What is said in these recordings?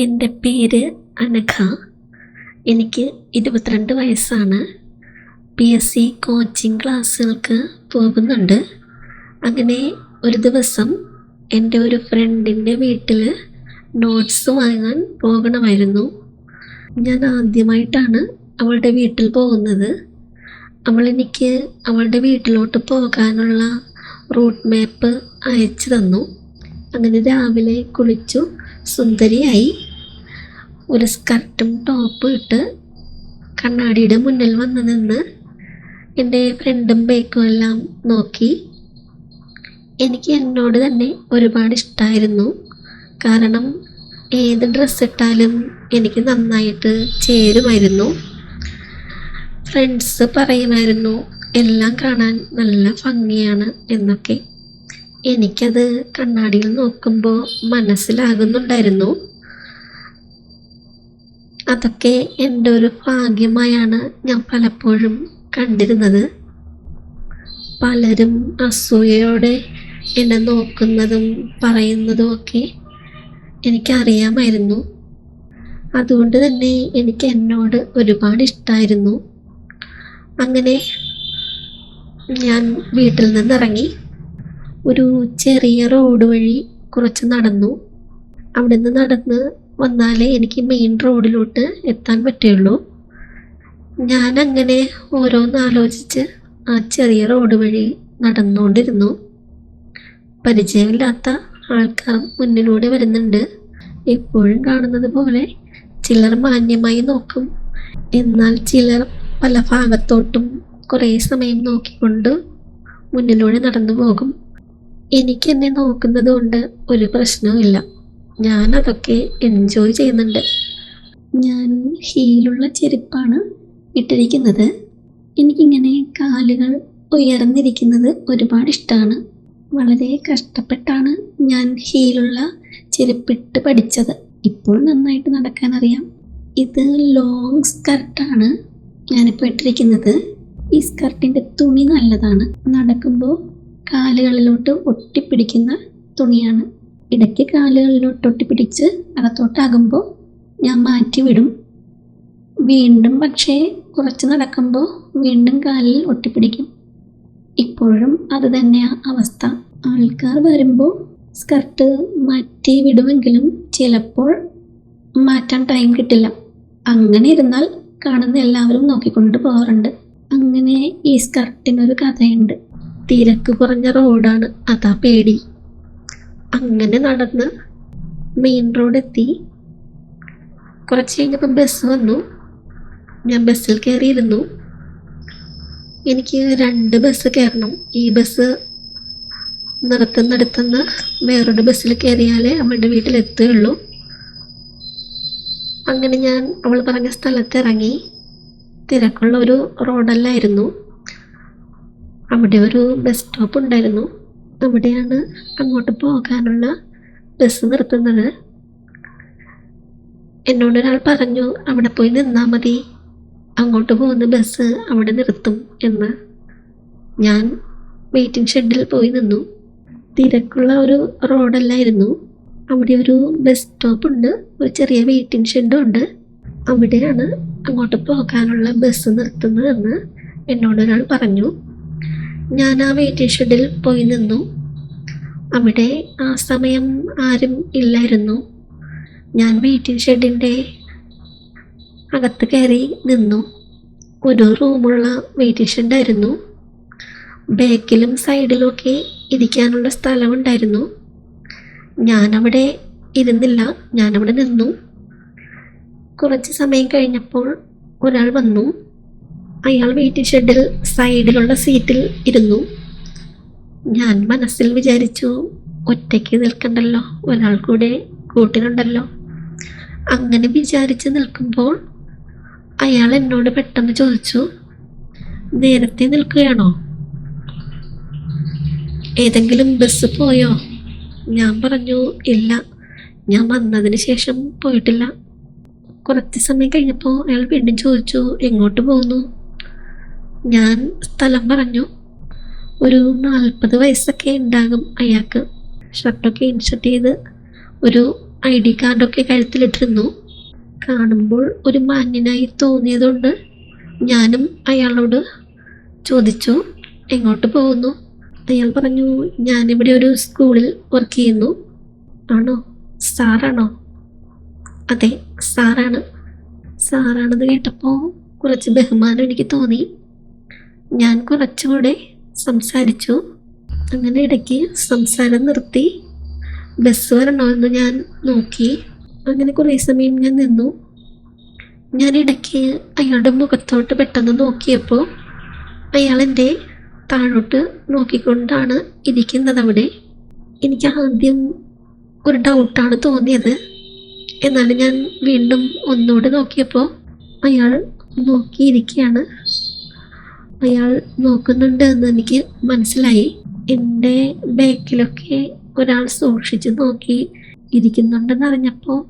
എന്റെ പേര് അനഘ. എനിക്ക് ഇരുപത്തിരണ്ട് വയസ്സാണ്. പി എസ് സി കോച്ചിങ് ക്ലാസ്സുകൾക്ക് പോകുന്നുണ്ട്. അങ്ങനെ ഒരു ദിവസം എന്റെ ഒരു ഫ്രണ്ടിന്റെ വീട്ടിൽ നോട്ട്സ് വാങ്ങാൻ പോകണമായിരുന്നു. ഞാൻ ആദ്യമായിട്ടാണ് അവളുടെ വീട്ടിൽ പോകുന്നത്. അവൾ എനിക്ക് അവളുടെ വീട്ടിലോട്ട് പോകാനുള്ള റൂട്ട് മാപ്പ് അയച്ചു തന്നു. അങ്ങനെ രാവിലെ കുളിച്ചു സുന്ദരിയായി. ഒരു സ്കർട്ടും ടോപ്പും ഇട്ട് കണ്ണാടിയുടെ മുന്നിൽ വന്ന് നിന്ന് എന്റെ ഫ്രണ്ടും ബേക്കും എല്ലാം നോക്കി. എനിക്ക് എന്നോട് തന്നെ ഒരുപാട് ഇഷ്ടമായിരുന്നു കാരണം ഏത് ഡ്രസ്സ് ഇട്ടാലും എനിക്ക് നന്നായിട്ട് ചേരുമായിരുന്നു. ഫ്രണ്ട്സ് പറയുമായിരുന്നു എല്ലാം കാണാൻ നല്ല ഭംഗിയാണ് എന്നൊക്കെ. എനിക്കത് കണ്ണാടിയിൽ നോക്കുമ്പോൾ മനസ്സിലാകുന്നുണ്ടായിരുന്നു. അതൊക്കെ എന്റെ ഒരു ഭാഗ്യമായാണ് ഞാൻ പലപ്പോഴും കണ്ടിരുന്നത്. പലരും അസൂയയോടെ എന്നെ നോക്കുന്നതും പറയുന്നതും ഒക്കെ എനിക്കറിയാമായിരുന്നു. അതുകൊണ്ട് തന്നെ എനിക്ക് എന്നോട് ഒരുപാട് ഇഷ്ടമായിരുന്നു അങ്ങനെ ഞാൻ വീട്ടിൽ നിന്നിറങ്ങി ഒരു ചെറിയ റോഡ് വഴി കുറച്ച് നടന്നു. അവിടെ നിന്ന് നടന്ന് വന്നാലേ എനിക്ക് മെയിൻ റോഡിലോട്ട് എത്താൻ പറ്റുള്ളൂ. ഞാൻ അങ്ങനെ ഓരോന്ന് ആലോചിച്ച് ആ ചെറിയ റോഡ് വഴി നടന്നുകൊണ്ടിരുന്നു പരിചയമില്ലാത്ത ആൾക്കാർ മുന്നിലൂടെ വരുന്നുണ്ട്. എപ്പോഴും കാണുന്നത് പോലെ ചിലർ മാന്യമായി നോക്കും. എന്നാൽ ചിലർ പല ഭാഗത്തോട്ടും കുറേ സമയം നോക്കിക്കൊണ്ട് മുന്നിലൂടെ നടന്നു പോകും. എനിക്ക് എന്നെ നോക്കുന്നത് കൊണ്ട് ഒരു പ്രശ്നവുമില്ല. ഞാൻ അതൊക്കെ എൻജോയ് ചെയ്യുന്നുണ്ട്. ഞാൻ ഹീലുള്ള ചെരുപ്പാണ് ഇട്ടിരിക്കുന്നത്. എനിക്കിങ്ങനെ കാലുകൾ ഉയർന്നിരിക്കുന്നത് ഒരുപാട് ഇഷ്ടമാണ് വളരെ കഷ്ടപ്പെട്ടാണ് ഞാൻ ഹീലുള്ള ചെരുപ്പിട്ട് പഠിച്ചത്. ഇപ്പോൾ നന്നായിട്ട് നടക്കാൻ അറിയാം ഇത് ലോങ് സ്കർട്ടാണ് ഞാനിപ്പോൾ ഇട്ടിരിക്കുന്നത്. ഈ സ്കർട്ടിന്റെ തുണി നല്ലതാണ്. നടക്കുമ്പോൾ കാലുകളിലോട്ട് ഒട്ടിപ്പിടിക്കുന്ന തുണിയാണ്. ഇടയ്ക്ക് കാലുകളിലോട്ട് പിടിച്ച് അകത്തോട്ടാകുമ്പോൾ ഞാൻ മാറ്റി വിടും വീണ്ടും പക്ഷേ കുറച്ച് നടക്കുമ്പോൾ വീണ്ടും കാലിൽ ഒട്ടിപ്പിടിക്കും. ഇപ്പോഴും അത് തന്നെയാണ് അവസ്ഥ. ആൾക്കാർ വരുമ്പോൾ സ്കർട്ട് മാറ്റി വിടുമെങ്കിലും ചിലപ്പോൾ മാറ്റാൻ ടൈം കിട്ടില്ല. അങ്ങനെ ഇരുന്നാൽ കാണുന്ന എല്ലാവരും നോക്കിക്കൊണ്ട് പോകാറുണ്ട്. അങ്ങനെ ഈ സ്കർട്ടിനൊരു കഥയുണ്ട്. തിരക്ക് കുറഞ്ഞ റോഡാണ് അതാ പേടി. അങ്ങനെ നടന്ന് മെയിൻ റോഡ് എത്തി. കുറച്ച് കഴിഞ്ഞപ്പോൾ ബസ് വന്നു. ഞാൻ ബസ്സിൽ കയറിയിരുന്നു എനിക്ക് രണ്ട് ബസ് കയറണം ഈ ബസ് നിർത്തുന്നിടത്തുനിന്ന് വേറൊരു ബസ്സിൽ കയറിയാലേ അവളുടെ വീട്ടിലെത്തുകയുള്ളൂ അങ്ങനെ ഞാൻ അവൾ പറഞ്ഞ സ്ഥലത്ത് ഇറങ്ങി. തിരക്കുള്ള ഒരു റോഡല്ലായിരുന്നു അവിടെ ഒരു ബസ് സ്റ്റോപ്പ് ഉണ്ടായിരുന്നു. അവിടെയാണ് അങ്ങോട്ട് പോകാനുള്ള ബസ് നിർത്തുന്നത്. എന്നോടൊരാൾ പറഞ്ഞു അവിടെ പോയി നിന്നാൽ മതി. അങ്ങോട്ട് പോകുന്ന ബസ് അവിടെ നിർത്തും എന്ന്. ഞാൻ വെയിറ്റിംഗ് ഷെഡിൽ പോയി നിന്നു. തിരക്കുള്ള ഒരു റോഡല്ലായിരുന്നു അവിടെ ഒരു ബസ് സ്റ്റോപ്പ് ഉണ്ട് ഒരു ചെറിയ വെയിറ്റിംഗ് ഷെഡും ഉണ്ട്. അവിടെയാണ് അങ്ങോട്ട് പോകാനുള്ള ബസ് നിർത്തുന്നതെന്ന് എന്നോടൊരാൾ പറഞ്ഞു. ഞാൻ ആ വെയിറ്റിംഗ് ഷെഡിൽ പോയി നിന്നു. അവിടെ ആ സമയം ആരും ഇല്ലായിരുന്നു. ഞാൻ വെയിറ്റിംഗ് ഷെഡിന്റെ അകത്ത് കയറി നിന്നു. ഒരു റൂമുള്ള വെയിറ്റിംഗ് ഷെഡായിരുന്നു ബാക്കിലും സൈഡിലുമൊക്കെ ഇരിക്കാനുള്ള സ്ഥലമുണ്ടായിരുന്നു. ഞാനവിടെ ഇരുന്നില്ല. ഞാനവിടെ നിന്നു. കുറച്ച് സമയം കഴിഞ്ഞപ്പോൾ ഒരാൾ വന്നു. അയാൾ വെയിറ്റിംഗ് ഷെഡിൽ സൈഡിലുള്ള സീറ്റിൽ ഇരുന്നു. ഞാൻ മനസ്സിൽ വിചാരിച്ചു ഒറ്റയ്ക്ക് നിൽക്കണ്ടല്ലോ ഒരാൾ കൂടെ കൂട്ടിനുണ്ടല്ലോ. അങ്ങനെ വിചാരിച്ച് നിൽക്കുമ്പോൾ അയാൾ എന്നോട് പെട്ടെന്ന് ചോദിച്ചു നേരത്തെ നിൽക്കുകയാണോ? ഏതെങ്കിലും ബസ് പോയോ? ഞാൻ പറഞ്ഞു ഇല്ല ഞാൻ വന്നതിന് ശേഷം പോയിട്ടില്ല. കുറച്ച് സമയം കഴിഞ്ഞപ്പോൾ അയാൾ വീണ്ടും ചോദിച്ചു എങ്ങോട്ട് പോകുന്നു? ഞാൻ സ്ഥലം പറഞ്ഞു. ഒരു നാൽപ്പത് വയസ്സൊക്കെ ഉണ്ടാകും അയാൾക്ക്. ഷർട്ടൊക്കെ ഇൻഷർട്ട് ചെയ്ത് ഒരു ഐ ഡി കാർഡൊക്കെ കഴുത്തിലിട്ടിരുന്നു. കാണുമ്പോൾ ഒരു മാന്യനായി തോന്നിയതുകൊണ്ട് ഞാനും അയാളോട് ചോദിച്ചു എങ്ങോട്ട് പോകുന്നു? അയാൾ പറഞ്ഞു ഞാനിവിടെ ഒരു സ്കൂളിൽ വർക്ക് ചെയ്യുന്നു. ആണോ? സാറാണോ? അതെ സാറാണ്. സാറാണെന്ന് കേട്ടപ്പോൾ കുറച്ച് ബഹുമാനം എനിക്ക് തോന്നി. ഞാൻ കുറച്ചുകൂടെ സംസാരിച്ചു. അങ്ങനെ ഇടയ്ക്ക് സംസാരം നിർത്തി. ബസ് വരണോ എന്ന് ഞാൻ നോക്കി. അങ്ങനെ കുറേ സമയം ഞാൻ നിന്നു. ഞാൻ ഇടയ്ക്ക് അയാളുടെ മുഖത്തോട്ട് പെട്ടെന്ന് നോക്കിയപ്പോൾ അയാളെന്റെ താഴോട്ട് നോക്കിക്കൊണ്ടാണ് ഇരിക്കുന്നത് അവിടെ എനിക്ക് ആദ്യം ഒരു ഡൗട്ടാണ് തോന്നിയത്. എന്നാൽ ഞാൻ വീണ്ടും ഒന്നുകൂടെ നോക്കിയപ്പോൾ അയാൾ നോക്കിയിരിക്കുകയാണ്. അയാൾ നോക്കുന്നുണ്ട് എന്ന് എനിക്ക് മനസ്സിലായി. എന്റെ ബാക്കിലൊക്കെ ഒരാൾ സൂക്ഷിച്ച് നോക്കി ഇരിക്കുന്നുണ്ടെന്ന് അറിഞ്ഞപ്പോൾ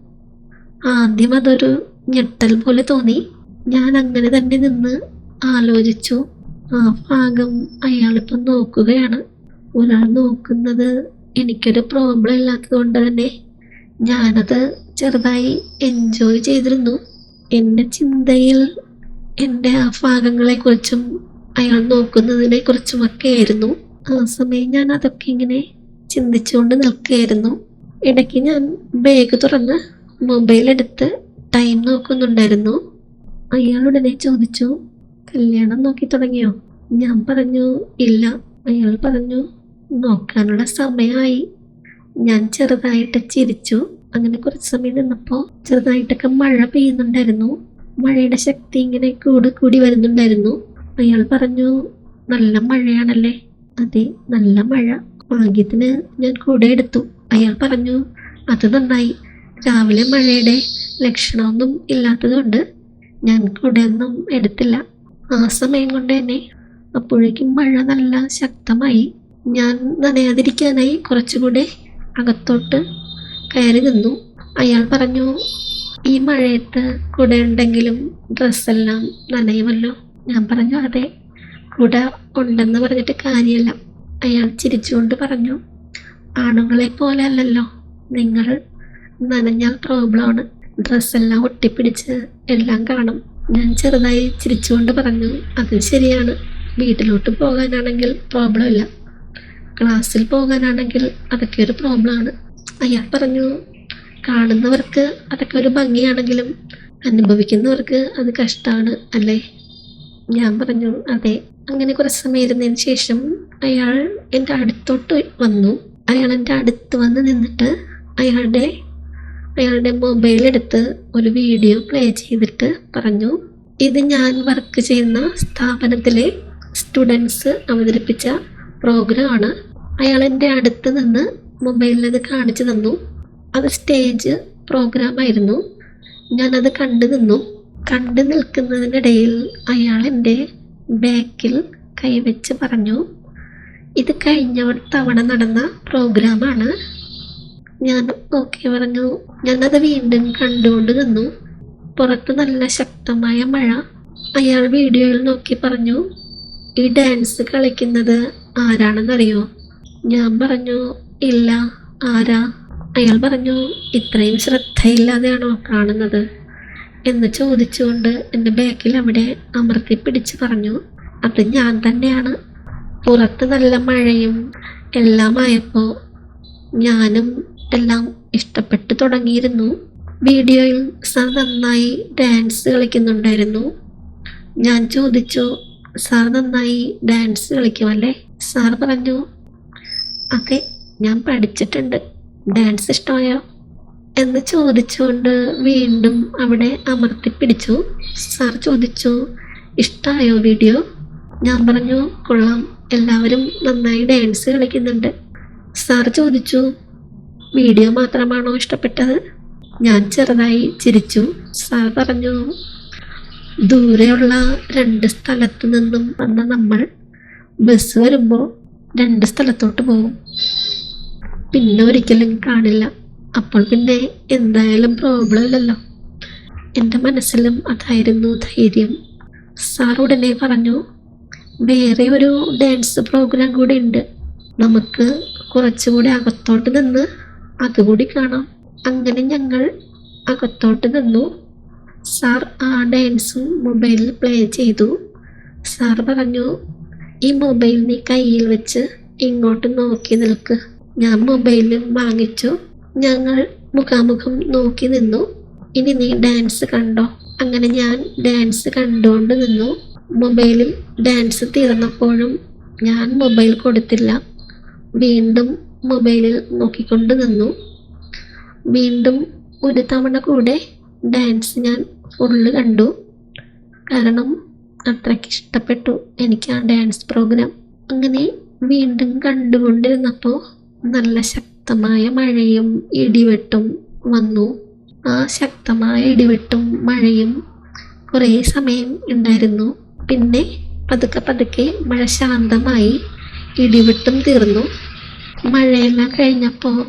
ആദ്യം അതൊരു ഞെട്ടൽ പോലെ തോന്നി. ഞാൻ അങ്ങനെ തന്നെ നിന്ന് ആലോചിച്ചു. ആ ഭാഗം അയാളിപ്പം നോക്കുകയാണ്. ഒരാൾ നോക്കുന്നത് എനിക്കൊരു പ്രോബ്ലം ഇല്ലാത്തത് കൊണ്ട് തന്നെ. ഞാനത് ചെറുതായി എൻജോയ് ചെയ്തിരുന്നു. എന്റെ ചിന്തയിൽ എന്റെ ആ ഭാഗങ്ങളെക്കുറിച്ചും അയാൾ നോക്കുന്നതിനെ കുറിച്ചുമൊക്കെ ആയിരുന്നു ആ സമയം ഞാൻ അതൊക്കെ ഇങ്ങനെ ചിന്തിച്ചുകൊണ്ട് നിൽക്കുകയായിരുന്നു. ഇടയ്ക്ക് ഞാൻ ബാഗ് തുറന്ന് മൊബൈൽ എടുത്ത് ടൈം നോക്കുന്നുണ്ടായിരുന്നു. അയാൾ ഉടനെ ചോദിച്ചു കല്യാണം നോക്കി തുടങ്ങിയോ? ഞാൻ പറഞ്ഞു ഇല്ല. അയാൾ പറഞ്ഞു നോക്കാനുള്ള സമയമായി. ഞാൻ ചെറുതായിട്ട് ചിരിച്ചു. അങ്ങനെ കുറച്ച് സമയം നിന്നപ്പോൾ ചെറുതായിട്ടൊക്കെ മഴ പെയ്യുന്നുണ്ടായിരുന്നു. മഴയുടെ ശക്തി ഇങ്ങനെ കൂടി കൂടി വരുന്നുണ്ടായിരുന്നു. അയാൾ പറഞ്ഞു നല്ല മഴയാണല്ലേ? അതെ നല്ല മഴ. ഭാഗ്യത്തിന് ഞാൻ കൂടെ എടുത്തു. അയാൾ പറഞ്ഞു അത് നന്നായി. രാവിലെ മഴയുടെ ലക്ഷണമൊന്നും ഇല്ലാത്തതുകൊണ്ട് ഞാൻ കൂടെയൊന്നും എടുത്തില്ല. ആ സമയം കൊണ്ട് തന്നെ അപ്പോഴേക്കും മഴ നല്ല ശക്തമായി. ഞാൻ നനയാതിരിക്കാനായി കുറച്ചുകൂടെ അകത്തോട്ട് കയറി നിന്നു. അയാൾ പറഞ്ഞു ഈ മഴയത്ത് കൂടെ ഉണ്ടെങ്കിലും ഡ്രസ്സെല്ലാം നനയുമല്ലോ. ഞാൻ പറഞ്ഞു അതെ കുട ഉണ്ടെന്ന് പറഞ്ഞിട്ട് കാര്യമല്ല. അയാൾ ചിരിച്ചുകൊണ്ട് പറഞ്ഞു ആണുങ്ങളെ പോലെ അല്ലല്ലോ. നിങ്ങൾ നനഞ്ഞാൽ പ്രോബ്ലമാണ് ഡ്രസ്സെല്ലാം ഒട്ടിപ്പിടിച്ച് എല്ലാം കാണും. ഞാൻ ചെറുതായി ചിരിച്ചുകൊണ്ട് പറഞ്ഞു അത് ശരിയാണ്. വീട്ടിലോട്ട് പോകാനാണെങ്കിൽ പ്രോബ്ലം ഇല്ല. ക്ലാസ്സിൽ പോകാനാണെങ്കിൽ അതൊക്കെ ഒരു പ്രോബ്ലമാണ് അയാൾ പറഞ്ഞു കാണുന്നവർക്ക് അതൊക്കെ ഒരു ഭംഗിയാണെങ്കിലും അനുഭവിക്കുന്നവർക്ക് അത് കഷ്ടമാണ് അല്ലേ? ഞാൻ പറഞ്ഞു അതെ. അങ്ങനെ കുറച്ച് സമയം ഇരുന്നതിന് ശേഷം അയാൾ എന്റെ അടുത്തോട്ട് വന്നു. അയാൾ എന്റെ അടുത്ത് വന്ന് നിന്നിട്ട് അയാളുടെ അയാളുടെ മൊബൈൽ എടുത്ത് ഒരു വീഡിയോ പ്ലേ ചെയ്തിട്ട് പറഞ്ഞു ഇത് ഞാൻ വർക്ക് ചെയ്യുന്ന സ്ഥാപനത്തിലെ സ്റ്റുഡൻസ് അവതരിപ്പിച്ച പ്രോഗ്രാമാണ് അയാൾ എന്റെ അടുത്ത് നിന്ന് മൊബൈലിൽ അത് കാണിച്ചു തന്നു. അത് സ്റ്റേജ് പ്രോഗ്രാം ആയിരുന്നു. ഞാനത് കണ്ടു നിന്നു. കണ്ടു നിൽക്കുന്നതിനിടയിൽ അയാൾ എന്റെ ബാക്കിൽ കൈവച്ച് പറഞ്ഞു ഇത് കഴിഞ്ഞ തവണ നടന്ന പ്രോഗ്രാമാണ്. ഞാൻ ഓക്കെ പറഞ്ഞു ഞാനത് വീണ്ടും കണ്ടുകൊണ്ട് നിന്നു. പുറത്ത് നല്ല ശക്തമായ മഴ. അയാൾ വീഡിയോയിൽ നോക്കി പറഞ്ഞു ഈ ഡാൻസ് കളിക്കുന്നത് ആരാണെന്നറിയോ? ഞാൻ പറഞ്ഞു ഇല്ല ആരാ? അയാൾ പറഞ്ഞു ഇത്രയും ശ്രദ്ധയില്ലാതെയാണോ കാണുന്നത്? എന്ന് ചോദിച്ചുകൊണ്ട് എന്റെ ബാക്കിൽ അവിടെ അമർത്തി പിടിച്ച് പറഞ്ഞു അത് ഞാൻ തന്നെയാണ്. പുറത്ത് നല്ല മഴയും എല്ലാമായപ്പോൾ ഞാനും എല്ലാം ഇഷ്ടപ്പെട്ടു തുടങ്ങിയിരുന്നു. വീഡിയോയിൽ സാർ നന്നായി ഡാൻസ് കളിക്കുന്നുണ്ടായിരുന്നു. ഞാൻ ചോദിച്ചു സാർ നന്നായി ഡാൻസ് കളിക്കുമല്ലേ? സാർ പറഞ്ഞു അതെ ഞാൻ പഠിച്ചിട്ടുണ്ട്. ഡാൻസ് ഇഷ്ടമായോ? എന്ന് ചോദിച്ചുകൊണ്ട് വീണ്ടും അവിടെ അമർത്തി പിടിച്ചു. സാർ ചോദിച്ചു ഇഷ്ടമായോ വീഡിയോ ഞാൻ പറഞ്ഞു കൊള്ളാം എല്ലാവരും നന്നായി ഡാൻസ് കളിക്കുന്നുണ്ട്. സാർ ചോദിച്ചു വീഡിയോ മാത്രമാണോ ഇഷ്ടപ്പെട്ടത്? ഞാൻ ചെറുതായി ചിരിച്ചു. സാർ പറഞ്ഞു ദൂരെയുള്ള രണ്ട് സ്ഥലത്തു നിന്നും വന്ന നമ്മൾ ബസ് വരുമ്പോൾ രണ്ട് സ്ഥലത്തോട്ട് പോകും. പിന്നെ ഒരിക്കലും കാണില്ല. അപ്പോൾ പിന്നെ എന്തായാലും പ്രോബ്ലം ഇല്ലല്ലോ. എന്റെ മനസ്സിലും അതായിരുന്നു ധൈര്യം. സാർ ഉടനെ പറഞ്ഞു വേറെ ഒരു ഡാൻസ് പ്രോഗ്രാം കൂടി ഉണ്ട്. നമുക്ക് കുറച്ചുകൂടി അകത്തോട്ട് നിന്ന് അതുകൂടി കാണാം. അങ്ങനെ ഞങ്ങൾ അകത്തോട്ട് നിന്നു. സാർ ആ ഡാൻസും മൊബൈലിൽ പ്ലേ ചെയ്തു. സാർ പറഞ്ഞു ഈ മൊബൈൽ നീ കയ്യിൽ വെച്ച് ഇങ്ങോട്ട് നോക്കി നിൽക്ക്. ഞാൻ മൊബൈലിൽ വാങ്ങിച്ചു. ഞങ്ങൾ മുഖാമുഖം നോക്കി നിന്നു. ഇനി നീ ഡാൻസ് കണ്ടോ? അങ്ങനെ ഞാൻ ഡാൻസ് കണ്ടുകൊണ്ട് നിന്നു. മൊബൈലിൽ ഡാൻസ് തീർന്നപ്പോഴും ഞാൻ മൊബൈൽ കൊടുത്തില്ല. വീണ്ടും മൊബൈലിൽ നോക്കിക്കൊണ്ട് നിന്നു. വീണ്ടും ഒരു തവണ കൂടെ ഡാൻസ് ഞാൻ ഫുള്ള് കണ്ടു. കാരണം അത്രയ്ക്ക് ഇഷ്ടപ്പെട്ടു എനിക്ക് ആ ഡാൻസ് പ്രോഗ്രാം അങ്ങനെ വീണ്ടും കണ്ടുകൊണ്ടിരുന്നപ്പോൾ നല്ല ശക്തമായ മഴയും ഇടിവെട്ടും വന്നു. ആ ശക്തമായ ഇടിവെട്ടും മഴയും കുറേ സമയം ഉണ്ടായിരുന്നു. പിന്നെ പതുക്കെ പതുക്കെ മഴ ശാന്തമായി ഇടിവെട്ടും തീർന്നു. മഴയെല്ലാം കഴിഞ്ഞപ്പോൾ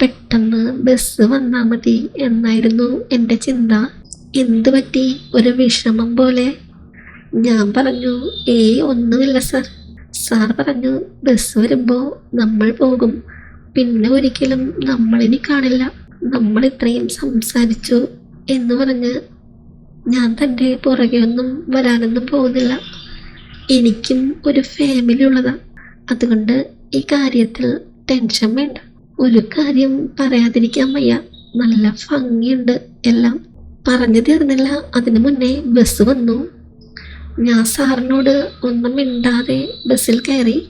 പെട്ടെന്ന് ബസ് വന്നാൽ മതി എന്നായിരുന്നു എന്റെ ചിന്ത. എന്തു പറ്റി? ഒരു വിഷമം പോലെ. ഞാൻ പറഞ്ഞു ഏയ് ഒന്നുമില്ല സാർ. സാർ പറഞ്ഞു ബസ് വരുമ്പോൾ നമ്മൾ പോകും. പിന്നെ ഒരിക്കലും നമ്മളിനി കാണില്ല. നമ്മൾ ഇത്രയും സംസാരിച്ചു എന്ന് പറഞ്ഞ് ഞാൻ തന്റെ പുറകെ ഒന്നും വരാനൊന്നും പോകുന്നില്ല. എനിക്കും ഒരു ഫാമിലി ഉള്ളതാ. അതുകൊണ്ട് ഈ കാര്യത്തിൽ ടെൻഷൻ വേണ്ട. ഒരു കാര്യം പറയാതിരിക്കാൻ വയ്യ. നല്ല ഭംഗിയുണ്ട് എല്ലാം. പറഞ്ഞു തീർന്നില്ല. അതിനു മുന്നേ ബസ് വന്നു. ഞാൻ സാറിനോട് ഒന്നും മിണ്ടാതെ ബസ്സിൽ കയറി.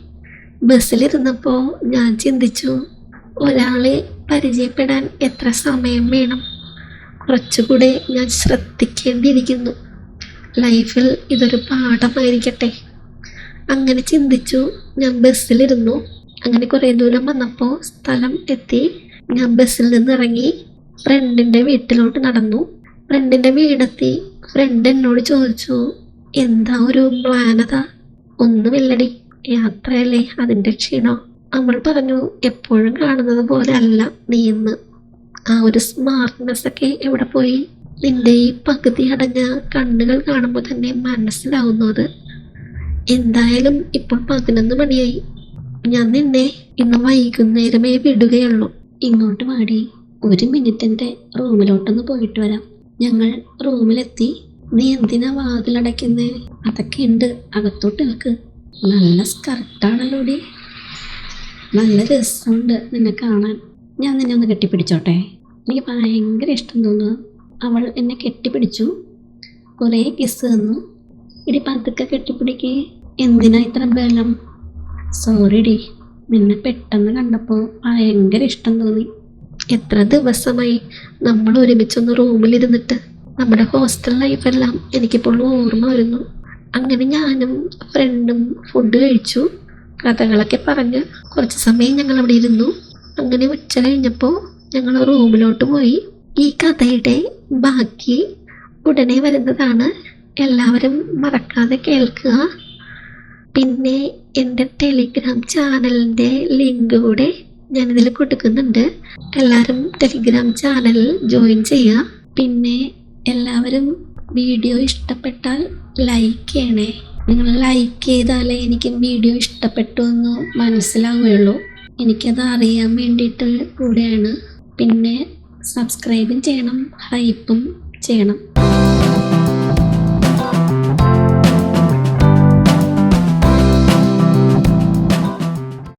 ബസ്സിലിരുന്നപ്പോൾ ഞാൻ ചിന്തിച്ചു ഒരാളെ പരിചയപ്പെടാൻ എത്ര സമയം വേണം? കുറച്ചുകൂടെ ഞാൻ ശ്രദ്ധിക്കേണ്ടിയിരിക്കുന്നു. ലൈഫിൽ ഇതൊരു പാഠമായിരിക്കട്ടെ. അങ്ങനെ ചിന്തിച്ചു ഞാൻ ബസ്സിലിരുന്നു. അങ്ങനെ കുറേ ദൂരം വന്നപ്പോൾ സ്ഥലം എത്തി. ഞാൻ ബസ്സിൽ നിന്ന് ഇറങ്ങി ഫ്രണ്ടിന്റെ വീട്ടിലോട്ട് നടന്നു. ഫ്രണ്ടിന്റെ വീടെത്തി. ഫ്രണ്ട് എന്നോട് ചോദിച്ചു എന്താ ഒരു പ്ലാനത? ഒന്നുമില്ലടി. യാത്രയല്ലേ? അതിന്റെ ക്ഷീണം. അവൾ പറഞ്ഞു എപ്പോഴും കാണുന്നത് പോലെ അല്ല നീ ഇന്ന്. ആ ഒരു സ്മാർട്ട്നെസ് ഒക്കെ എവിടെ പോയി? നിന്റെ ഈ പകുതി അടഞ്ഞ കണ്ണുകൾ കാണുമ്പോൾ തന്നെ മനസ്സിലാവുന്നത് എന്തായാലും ഇപ്പോൾ പതിനൊന്ന് മണിയായി. ഞാൻ നിന്നെ ഇന്ന് വൈകുന്നേരമേ വിടുകയുള്ളൂ. ഇങ്ങോട്ട് വാടി. ഒരു മിനിറ്റ് എന്റെ റൂമിലോട്ടൊന്ന് പോയിട്ട് വരാം. ഞങ്ങൾ റൂമിലെത്തി. നീ എന്തിനാ വാതിലടയ്ക്കുന്നേ? അതൊക്കെ ഉണ്ട് അകത്തോട്ട് വെക്ക് നല്ല സ്കർട്ടാണല്ലോടി നല്ല രസമുണ്ട് നിന്നെ കാണാൻ. ഞാൻ നിന്നെ ഒന്ന് കെട്ടിപ്പിടിച്ചോട്ടെ. എനിക്ക് ഭയങ്കര ഇഷ്ടം തോന്നുന്നു. അവൾ എന്നെ കെട്ടിപ്പിടിച്ചു. കുറേ കിസ് തന്നു. ഇടി പതുക്കെ കെട്ടിപ്പിടിക്ക്. എന്തിനാ ഇത്ര ബലം? സോറി ഡി നിന്നെ പെട്ടെന്ന് കണ്ടപ്പോൾ ഭയങ്കര ഇഷ്ടം തോന്നി. എത്ര ദിവസമായി നമ്മൾ ഒരുമിച്ചൊന്ന് റൂമിലിരുന്നിട്ട് നമ്മുടെ ഹോസ്റ്റൽ ലൈഫെല്ലാം എനിക്കിപ്പോൾ ഓർമ്മ വരുന്നു. അങ്ങനെ ഞാനും ഫ്രണ്ടും ഫുഡ് കഴിച്ചു. കഥകളൊക്കെ പറഞ്ഞ് കുറച്ച് സമയം ഞങ്ങൾ അവിടെ ഇരുന്നു. അങ്ങനെ ഉച്ച കഴിഞ്ഞപ്പോൾ ഞങ്ങൾ റൂമിലോട്ട് പോയി. ഈ കഥയുടെ ബാക്കി ഉടനെ വരുന്നതാണ് എല്ലാവരും മറക്കാതെ കേൾക്കുക. പിന്നെ എന്റെ ടെലിഗ്രാം ചാനലിന്റെ ലിങ്ക് കൂടെ ഞാനിതിൽ കൊടുക്കുന്നുണ്ട്. എല്ലാവരും ടെലിഗ്രാം ചാനൽ ജോയിൻ ചെയ്യുക. പിന്നെ എല്ലാവരും വീഡിയോ ഇഷ്ടപ്പെട്ടാൽ ലൈക്ക് ചെയ്യണേ. നിങ്ങൾ ലൈക്ക് ചെയ്താലേ എനിക്ക് വീഡിയോ ഇഷ്ടപ്പെട്ടു എന്ന് മനസ്സിലാവുകയുള്ളൂ. എനിക്കത് അറിയാൻ വേണ്ടിയിട്ട് കൂടെയാണ്. പിന്നെ സബ്സ്ക്രൈബും ചെയ്യണം ഹൈപ്പും ചെയ്യണം.